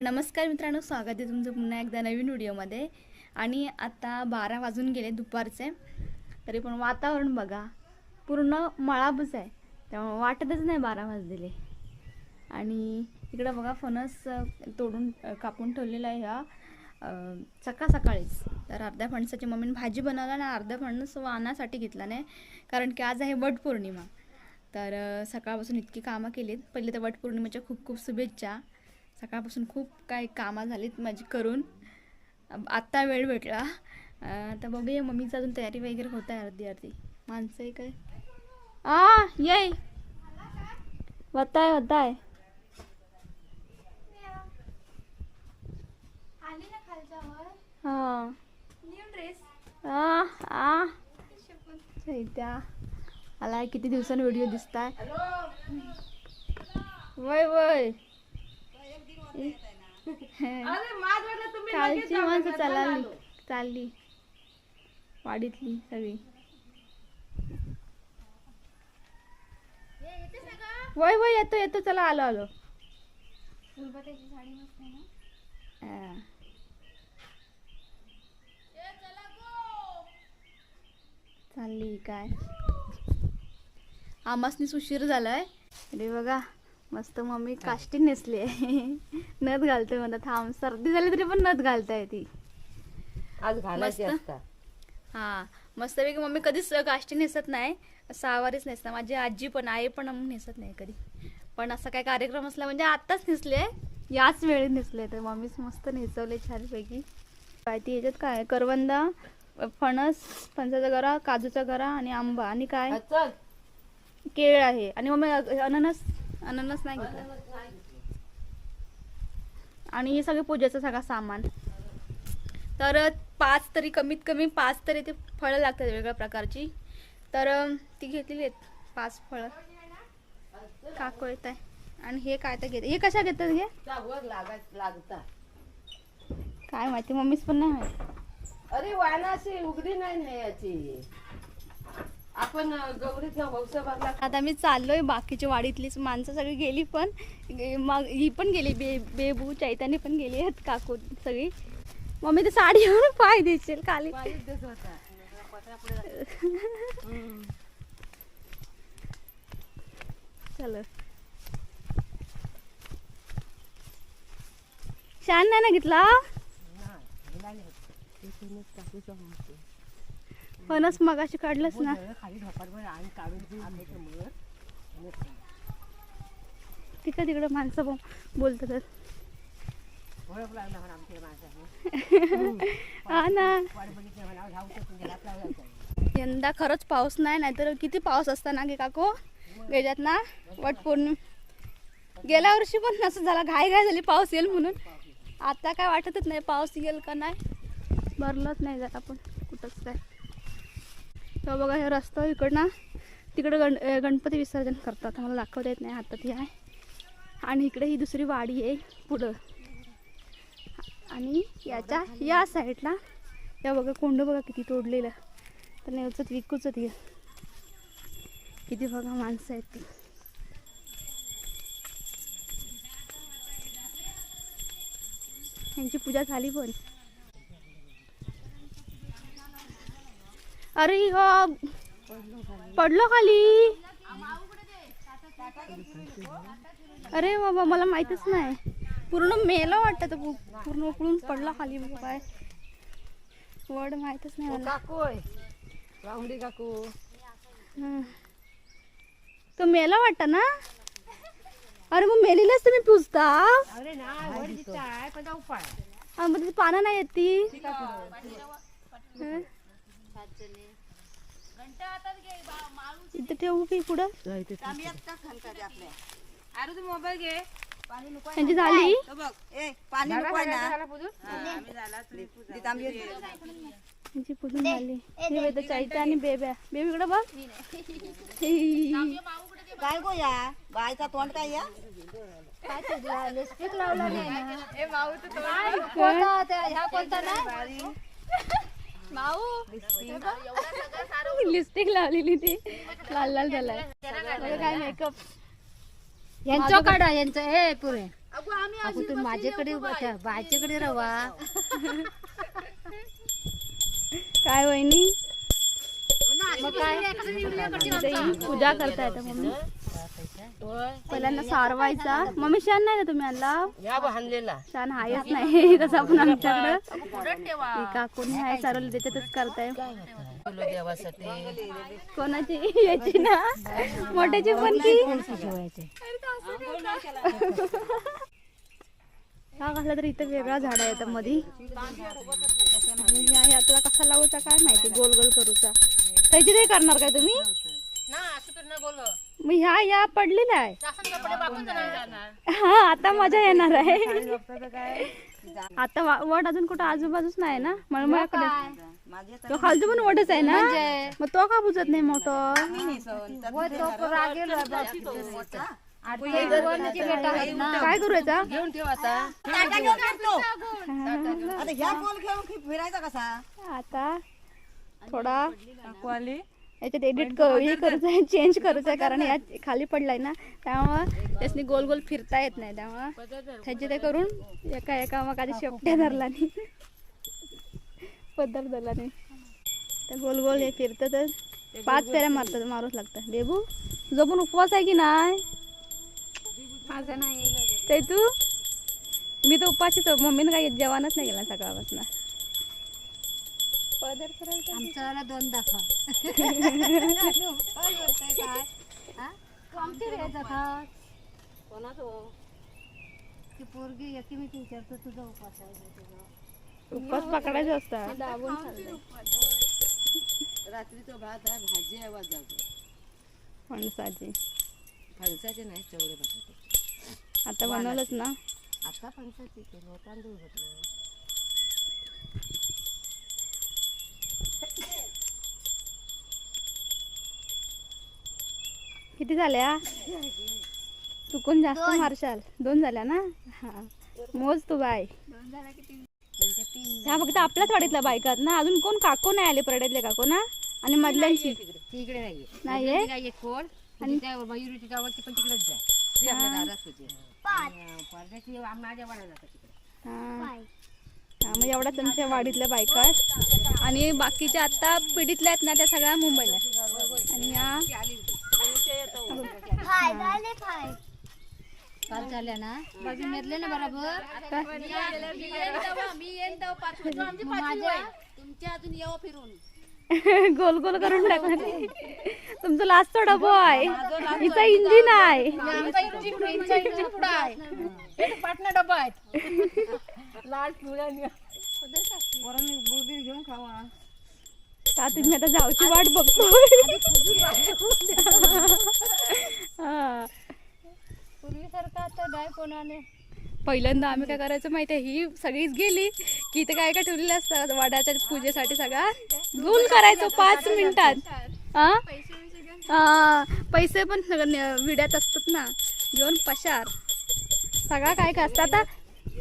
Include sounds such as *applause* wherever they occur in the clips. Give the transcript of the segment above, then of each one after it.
नमस्कार मित्रांनो स्वागत आहे तुमचं पुन्हा एकदा नवीन व्हिडिओमध्ये. आणि आता बारा वाजून गेले दुपारचे तरी पण वातावरण बघा पूर्ण मळाबच आहे. त्यामुळे वाटतच नाही बारा वाजलेले. आणि इकडं बघा फणस तोडून कापून ठेवलेला आहे ह्या सकाळ सकाळीच. तर अर्ध्या फणसाची मम्मीने भाजी बनवला आणि अर्ध्या फणस वानासाठी घेतला नाही कारण की आज आहे वटपौर्णिमा तर सकाळपासून इतकी कामं केलीत. पहिले तर वटपौर्णिमेच्या खूप खूप शुभेच्छा. सकाळपासून खूप काही कामं झालीत माझी करून. आत्ता वेळ भेटला. तर बघूया मम्मीची अजून तयारी वगैरे होत आहे अर्धी अर्धी. माणसं आहे काय? आ ये. होताय हा. आ आला किती दिवसांनी व्हिडिओ दिसताय. वय वय. कालची माणसं चालली. चालली. वाडीतली सगळी. वय वय येतो येतो चला आलो आलो. चालली काय? आमासनीच उशीर झालाय. अरे बघा. मस्त मम्मी काष्टी नेसली आहे. *laughs* नथ घालते म्हणतात. थांब सर्दी झाली तरी पण नथ घालताय ती. आज घालायची मस्त. असता. हा मस्तपैकी मम्मी कधीच काष्टी नेसत नाही. सहावारीच नेसतात माझी आजी पण आई पण नेसत नाही कधी. पण असा काय कार्यक्रम असला म्हणजे आत्ताच नेसले. याच वेळी नेसले तर मम्मीच मस्त नेसवले छानपैकी. काय ती याच्यात काय? करवंदा फणस फणसाचा गरा काजूचा गरा आणि आंबा. आणि काय? चल. केळ आहे. आणि मम्मी अननस? अननस नाही घेतला. आणि हे सगळे पूजेचं सगळं सामान. तर पाच तरी कमीत कमी पाच तरी ते फळं लागतात वेगवेगळ्या प्रकारची. तर ती घेतलेली आहेत पाच फळं. काकू येत आहे. आणि हे काय तर घेत हे कशा घेतात हे? काय माहिती मम्मीच पण नाही माहिती. अरे वाणाची उघडी नाही याची. आपण आता मी चाललोय बाकीची वाडीतलीच माणसं सगळी गेली पण मग ही पण गेली बे बेबू चैतानी पण गेली आहेत काकू सगळी. मम्मी ते साडी पाय देशील खाली. चल. छान नाही ना घेतला फणस मगाशी काढलंच ना. खाली ढोपारवर तिकडे माणसं बोलतात. *laughs* हा ना. यंदा खरंच पाऊस नाही नाहीतर किती पाऊस असता ना गे काको? गेल्यात ना वट पौर्णिम. गेल्या वर्षी पण असं झाला घाई घाई झाली पाऊस येईल म्हणून. आता काय वाटतच नाही पाऊस येईल का नाही? भरलंच नाही जरा आपण कुठंच काय. तेव्हा बघा हे रस्ता इकडनं तिकडं गण गणपती विसर्जन करतात. मला दाखवता येत नाही आता ती आहे. आणि इकडे ही दुसरी वाडी आहे पुढं. आणि याच्या या साईडला या बघा कोंड बघा किती तोडलेलं. तर नेवचत विकूच ती किती बघा माणसं आहेत ती. यांची पूजा झाली पण. अरे हो पडलो खाली. अरे बाबा मला माहितच नाही. पूर्ण मेला वाटतं तो पूर्ण उकळून पडला खाली काय. वड माहितच नाही मला. काकू काकू. हं. तो मेला वाटतं ना? अरे मग मेलेलाच तुम्ही पुजता? अरे नाही वर दिसतं आहे, पण जाऊ पाय. आणि मग पानं नाही येत ती? हं? इथं ठेवू की पुढं? अरे तू मोबाईल घे. त्यांची झाली? बघ. ए पाणी नको त्यांची पुजून? झाली हे चैत्या आणि बेब्या. बेबी इकडं बघ. काय *laughs* गो या. बायचा तोंड काय या? लिपस्टिक *laughs* लावलेली ती. *laughs* लाल लाल झालाय. काय मेकअप यांचं काढा यांचं. हे पुरे. अगो तू माझ्याकडे अच्छा, बायच्याकडे रवा. *laughs* काय वहिनी? मग काय? पूजा करताय मम्मी. पहिल्यांदा सारवायचा. मम्मी शान नाही का तुम्ही आणला? बांधलेला शान हायच नाही. *laughs* तसं आपण आमच्याकडं. काकून हाय सारवलं त्याच्यातच करताय. देवासाठी कोणाची? याची ना? मोठ्याची पण की? हा घातला तर इथं वेगळा झाड आहे आता मधी. ह्यातला कसा लावूचा काय माहिती? गोल गोल करूचा. त्याची ते करणार काय तुम्ही? मग ह्या या पडलेल्या आहे हा आता मजा येणार आहे. आता वा- वड अजून कुठं आजूबाजूच नाही ना? मळमळकडे. माझे तो खालचं पण वडच आहे ना? मग तो का बुजत नाही मोठं? काय करू याचा घेऊन ठेव आता. आता ह्या गोल घेऊन की फिरायचा कसा? आता थोडा याच्यात एडिट हे करूचं आहे चेंज करूचं आहे कारण या खाली पडलाय ना त्यामुळं त्यासनी गोल गोल फिरता येत नाही त्यामुळं. त्याचे ते करून एका एका मग आधी शेपट्या धरला नाही पद्धत धरला नाही तर गोल गोल हे फिरतं तर पाच फेऱ्या मारतात मारूच लागतं. बेबू तुझा पण उपवास आहे की नाही? माझा नाही. ते तू मी तर उपाशीच. मम्मीनं काही जेवणच नाही केलं सकाळपासून. पदर करायचा आमच्याला दोन दाखवा. *laughs* ती पोरगी एकीमेकी विचारतो तुझा उपास आहे का तुझा? उपवास पकडायचा असतात रात्रीचा भात आहे भाजी आहे वाजावतो फणसाची. फणसाचे नाही चवळे बटाटे. आता बनवलंच ना? आता फणसाचे केलं तांदूळ घातलं किती झाल्या? चुकून जास्त मारशाल. दोन झाल्या ना? हा. मोज तू बाय. ह्या फक्त आपल्याच वाडीतल्या बायकात ना अजून कोण काकू नाही आले परड्यातले काकू ना? आणि मधल्यांची. कोण आणि गावाची पण तिकडेच माझ्या वाड्या तिकडे. हा. हा, मग एवढ्याच आमच्या वाडीतल्या बायका. आहेत. आणि बाकीच्या आता पिढीतल्या आहेत ना त्या सगळ्या मुंबईला. आणि या काल झाल्या ना? बाजू मेरले ना बरोबर? *laughs* गोल गोल करून टाकणार तुमचं लास्ट डबो आहे. हिचा इंजिन आहे? *laughs* वरण गुळबीर घेऊन खावा. का तुम्ही आता जाऊची वाट बघतो *laughs* हा. पूर्वीसारखं आता कोणाने पहिल्यांदा आम्ही काय करायचं माहिती आहे ही सगळीच गेली. की इथे काय काय ठेवलेलं असतं? वडाच्या पूजेसाठी सगळा घेऊन करायचो पाच मिनिटात. हा पैसे पण सगळं विड्यात असतात ना. घेऊन पशार. सगळा काय काय असतं? आता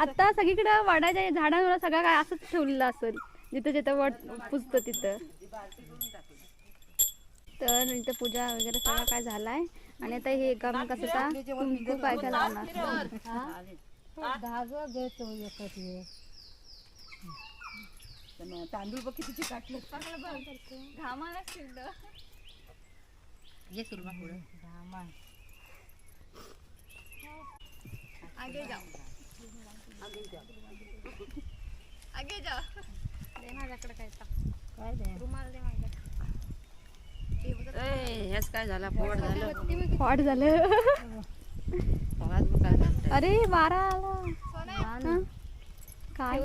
आता सगळीकडे वडाच्या झाडांवर सगळं काय असंच ठेवलेलं असेल. जिथं जिथं वड पुजतं तिथं. तर इथं पूजा वगैरे सगळं काय झालाय? आणि आता हे काम कसं कुंकू काय काय लावणार धागा घेतो एकच वेळ तांदूळ बघ किती काटले ये सुरमा पुढे. धामा काय दे ए, हेच काय झाला? पोट झालं. झालं. भात बुका अरे वारा आला. हा? काय?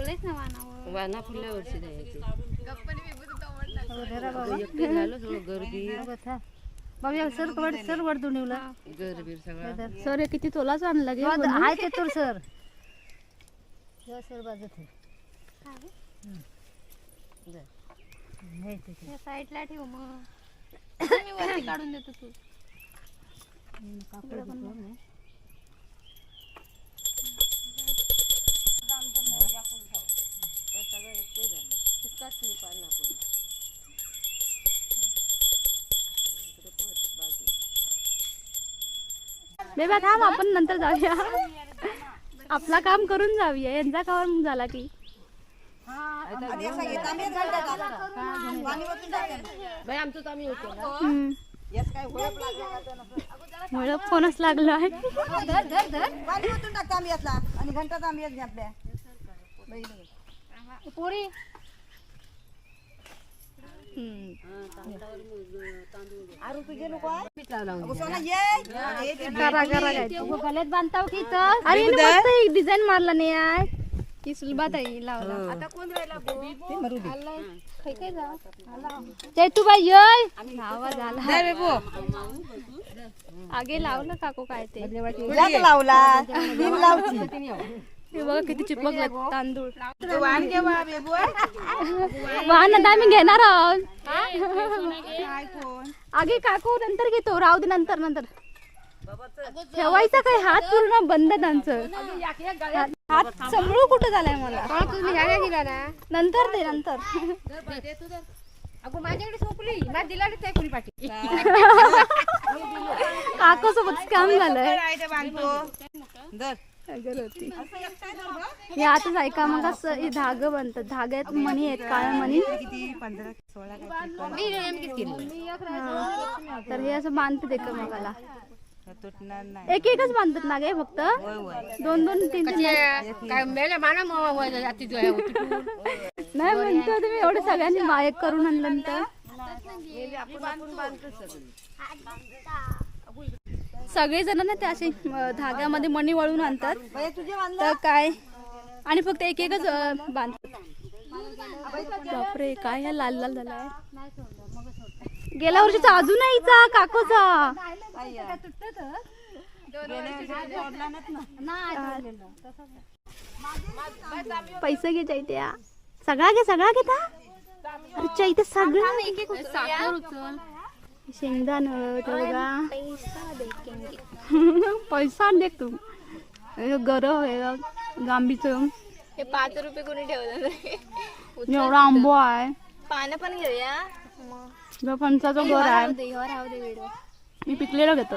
वाना पुढल्या वर्षी बाबा झालं बाबा सर वर सर वर दुनिवला गरबीर सगळं. सर हे किती तोलाच आणलं गे? हाय ते तर सर. सर बाजूत आहे ते साईडला ठेव मग. मी वरती काढून देतो तू. आपण बेबा थांब आपण नंतर जाऊया. आपला काम करून जाऊया. यांचा काम झाला की. आधी असं घे, तांबे घालतात. पाणी वतून टाकते. बाई आमचं तर आम्ही होतो ना हम्म. यास काय होळप लागला मला फोनच लागला आहे. पाणी वतून टाकता आम्ही यातला. आणि घंटात आम्ही येत घातल्या पोरी. आरू तुझे लोक आहे पीठ लावला अगं सोना ये. ये ते करा. करा काय गल्यात बांधताव की तर अरे हिने मस्त एक डिझाईन मारला नाही आहे की सुलभात आहे लावला आता कोण राहिला काय काय जा. जय तू बाई येय आवाज आला. आगे लावलं काकू काय ते. लावला. तीन लावची. हे बघा किती चिपकले तांदूळ. तू वाण घे बा बेबू वाहन आता आम्ही घेणार आहोत. आगे काकू नंतर घेतो. राहू दे नंतर नंतर. ठेवायचा काय? हात पूर्ण बंद त्यांचं. हात समळू कुठं झालाय मला? नंतर दे नंतर. अगो माझ्याकडे सोपली माझ दिला नाही कुणी पाठी. काकू सोबत काम झालंय. बांधतो दर अगर होती हे आताच ऐका मग असं हे धाग बनतात धाग्यात मणी आहेत काळ्या मणी. किती? पंधरा सोळा. तर हे. असं बांधतात एका मगाला तुटणार नाही. एक एकच बांधतात ना गे फक्त दोन दोन तीन तीन. नाही. काय मेले माना अति नाही म्हणतो तुम्ही एवढं सगळ्यांनी मायक करून आणलं तर सगळे जण ना ते असे अं, धाग्यामध्ये मणी वळून आणतात. बाई, तुझे बांधलं तर काय? आणि फक्त एक एकच अं, बांधतात. बापरे काय ह्या लाल लाल झालाय. गेल्या वर्षीचा अजून यायचा काकोचा पैसे घे इथे सगळा घे सगळा घेता अरे इथे सगळं शेंगदाण पैसा दे तू हे आहे गांबीचं हे पाच रुपये कोणी ठेवलं एवढा आंबो आहे पानं पण घेऊया जो फणसाचा घर आहे. मी पिकलेलं घेतो.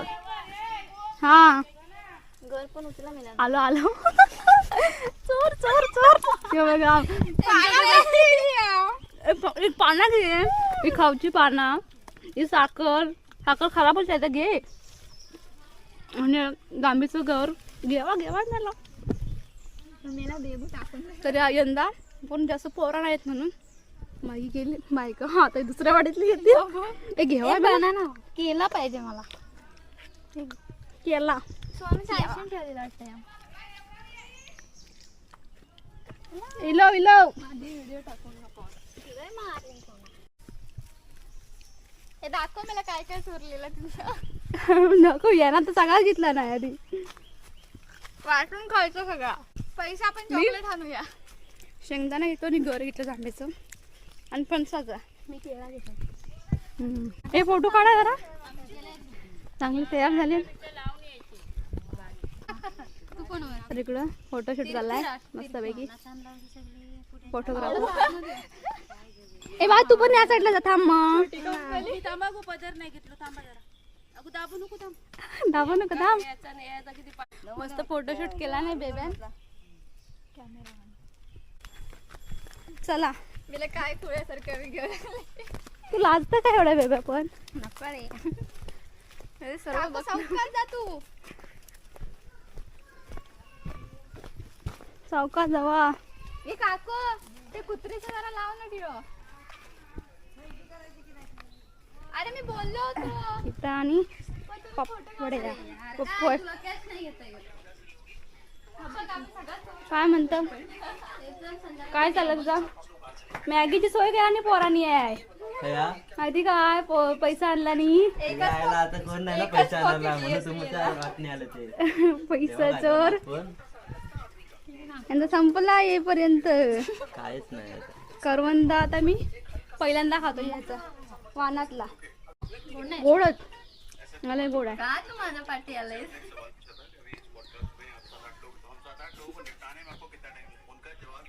हा. घर पण उचला मी आलो आलो. *laughs* चोर चोर चोर. बघा. पाना घे. ही खाऊची पाना. ही साखर. साखर खराबच आहे तर घे. आणि गांबीचं घर. घेवा घेवा टाकून तरी यंदा पण जास्त पोरा नाहीत म्हणून. माई गेली. बायका हा तर दुसऱ्या वाडीतली घेते ए घेवा बना ना. केला पाहिजे मला. केला. स्वामी सायशन ठेवलेलं वाटतं या. इलो इलो. हे दाखव मला काय काय चोरलेलं तुझं. नको याना तर सगळा घेतला नाही आधी. वाटून खायचं सगळा. पैसा आपण चॉकलेट आणूया. शेंगदाणा घेतो आणि घर घेतलं जांभेचं. आणि फणसाचा. हे फोटो काढा जरा. चांगले तयार झाले. तर इकडं फोटोशूट झालाय मस्तपैकी. फोटोग्राफर ए बा तू पण या साईडला जा थांब मग. दाबू नको थांब. मस्त फोटोशूट केला नाही बेब्या. चला. मला काय खुळ्यासारखं मी घेऊन. तू लाजतं काय एवढ्या बेब्या पण? नको रे. अरे सर्व बघ. सावकार जा तू. चौकात जावा. ए काको ते कुत्रीचं जरा लाव ना ठिओ अरे मी बोललो होतो. इथं आणि पपडे पपड तुला कॅश नाही घेता येत काय म्हणत? काय चाललं तुझा? मॅगीची सोय केला नाही पोरानी आहे कया माहिती काय? पैसा आणला नाही. यायला आता कोण नाही ना पैसा आणला म्हणून तुमच्या वाटणे आलं ते. *laughs* पैसा चोर. यांचा संपला येईपर्यंत. काहीच नाही. करवंदा आता मी पहिल्यांदा खातो याचा. वानातला. गोडच. मला गोड आहे. का तू माझ्या पाठी आलाय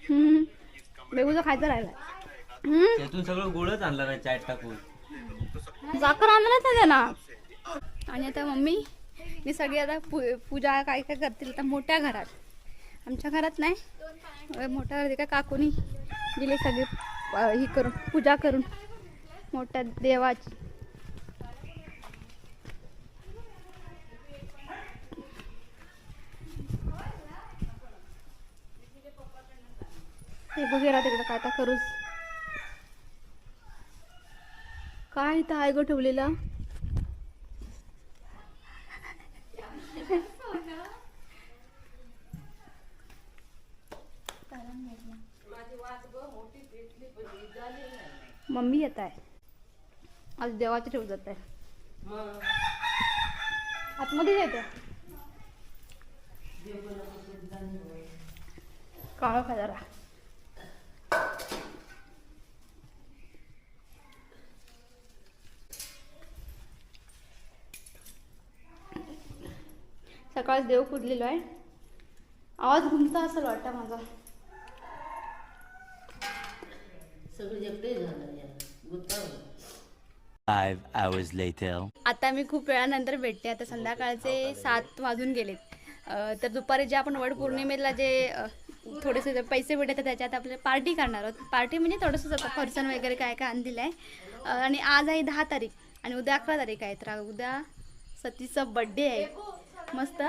बेगूचा खायचं राहिला त्यातून सगळं गोळच आणलं ना चाट टाकून. साखर आणलंच नाही त्यांना. आणि आता मम्मी मी सगळी आता पू- पूजा काय काय करतील आता मोठ्या घरात. आमच्या घरात नाही. मोठ्या घरात एका काकूनी दिले सगळे ही करून पूजा करून. मोठ्या देवाची. ते बघेरा तिकडं काय आता करूच काय इथं आहे ग ठेवलेला? मम्मी येत आहे. आज देवाचे ठेव जात आहे. आतमध्ये येते. काळ खाजारा सकाळच देव कुदलेलो आहे? आवाज घुमता असेल वाटतं माझा. आता मी खूप वेळानंतर भेटते. आता संध्याकाळचे सात वाजून गेलेत. तर दुपारी जे आपण वड पौर्णिमेला जे थोडेसे जे पैसे भेटतात त्याच्यात आपल्याला पार्टी करणार आहोत. पार्टी म्हणजे थोडंसं फरसन वगैरे काय काय आणलेलं आहे. आणि आज आहे दहा तारीख आणि उद्या अकरा तारीख आहे. तर उद्या सतीचा बड्डे आहे. मस्त.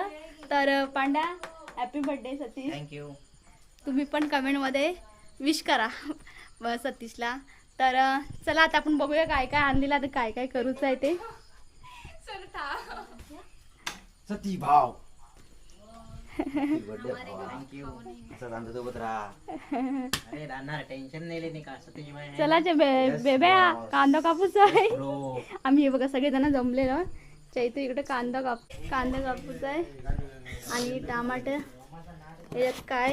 तर Panda happy birthday Satish. Thank you तुम्ही पण कमेंटमध्ये विश करा *laughs* सतीशला. तर चला आता आपण बघूया काय काय आणलेलं आता काय काय करूच आहे ते. सती भाव. *laughs* चला जे बेब्या. कांदा कापूस आहे. आम्ही हे बघा सगळेजण जमलेलो. चैतू इकडे कांदा काप कांदा कापूस आहे. आणि टमाटर याच्यात काय?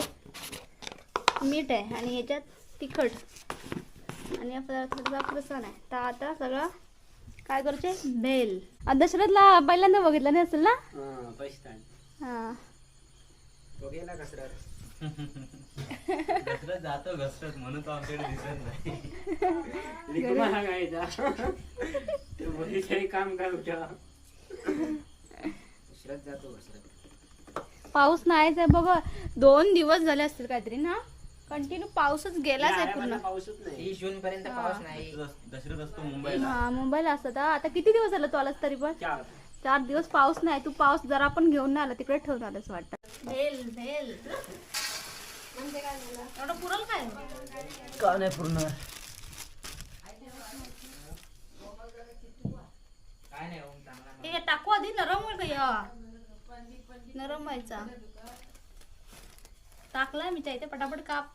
मीठ आहे आणि याच्यात तिखट. आणि आपला थोडासा प्रसन्न आहे. तर आता सगळं काय करायचे भेल. दशरथला पहिल्यांदा बघितलं नाही असेल ना? हां जातो घसरत म्हणून तो आमच्याकडे दिसत नाही. काम काय पाऊस नाहीच आहे बघ दोन दिवस झाले असतील काहीतरी ना? कंटिन्यू पाऊसच गेलाच आहे पूर्ण. पाऊसच नाही. तीस जून पर्यंत पाऊस नाही. दशरथ असतो मुंबईला हा मुंबईला. असतात. हा. आता किती दिवस झालं तू आलास तरी पण? चार. चार दिवस पाऊस नाही. तू पाऊस जरा पण घेऊन नाही आला तिकडे ठेवून आलास वाटतं. भेल भेल. एवढं पुरल काय? का नाही पूर्ण काय नाही चांगला हे टाकू आधी नरम होईल का या नरम व्हायचा. टाकलाय मी इथे पटापट काप.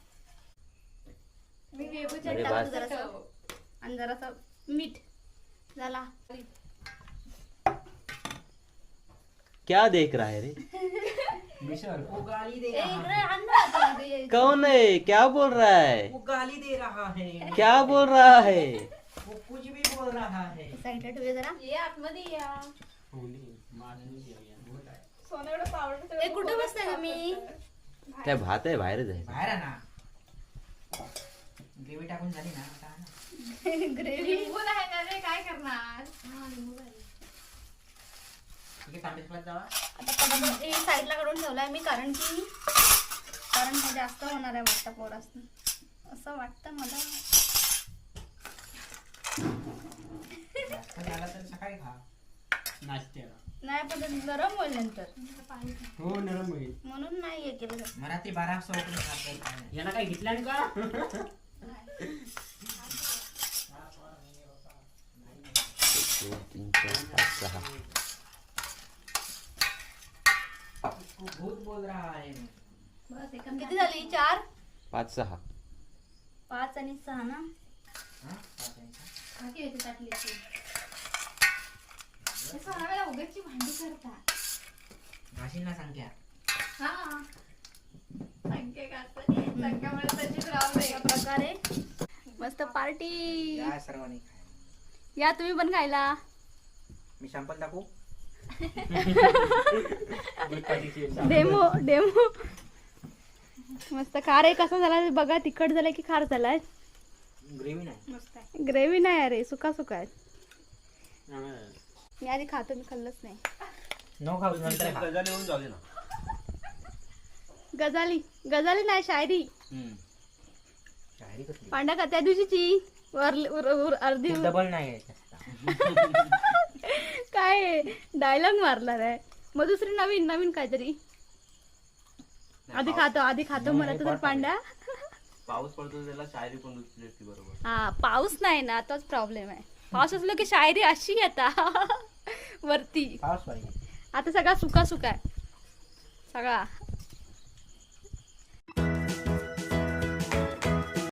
मी वेगळीच्या अरे टाकतो वास. जरासं. आणि जरासा मीठ. झाला. क्या देख रहा है रे. कौन है? क्या बोल रहा है? वो गाली दे रहा है। क्या बोल रहा है? कुछ भी बोल रहा है। साईडला ठेवूया जरा. ये आतमध्ये या. सोन्याकडे पावडर ए कुठे बसताय तुम्ही? काय भात आहे बाहेरच आहे. बाहेर आहे ना. ग्रेव्ही टाकून झाली ना आता. ग्रेव्ही? लिंबू नाही ना रे? काय करणार? जावा. आता पटापट हे साईडला काढून ठेवलाय मी कारण की कारण हे जास्त होणार आहे वाटतं पोरासनं. असं वाटतं मला. जास्त झाला तर सकाळी खा. नाश्त्याला. नाही पण गरम होईल नंतर. हो नरम होईल. म्हणून नाही हे केलं. मराठी बारा वाजता उठून खात यांना काय घेतलं का दोन तीन चार पाच सहा भूत बोल रहा है. बस एक किती झाली? चार? पाच सहा. पाच आणि सहा ना? हा? बाकी होती उगाची भांडी हा. संख्या संख्यामुळे तशीच प्रकारे मस्त पार्टी. या सर्वांनी. या तुम्ही पण खायला. मी सॅम्पल दाखवू *laughs* डेमो डेमो. मस्त खार आहे. कसा झाला बघा. तिखट झालाय की खार झालाय? ग्रेव्ही नाही. ग्रेव्ही नाही अरे. सुका सुका आहे मी आधी खातो मी खाल्लंच नाही. नो खाऊ नंतर खा. गजाली गजाली नाही शायरी. हम्म. शायरी कसली? पांड्या का त्या दिवशीची? वर- उर- उर- अर्धी डबल नाही आहे जास्त. *laughs* काय डायलॉग मारला रे मग दुसरी नवीन नवीन काहीतरी. आधी खातो आधी खातो मला तर पांड्या *laughs* पाऊस पडतो त्याला शायरी पण बरोबर. हा पाऊस नाही ना तोच प्रॉब्लेम आहे. पाऊस असलो की शायरी अशी येता. *laughs* वरती. पाऊस पाहिजे आता सगळा सुका सुका आहे. सगळा.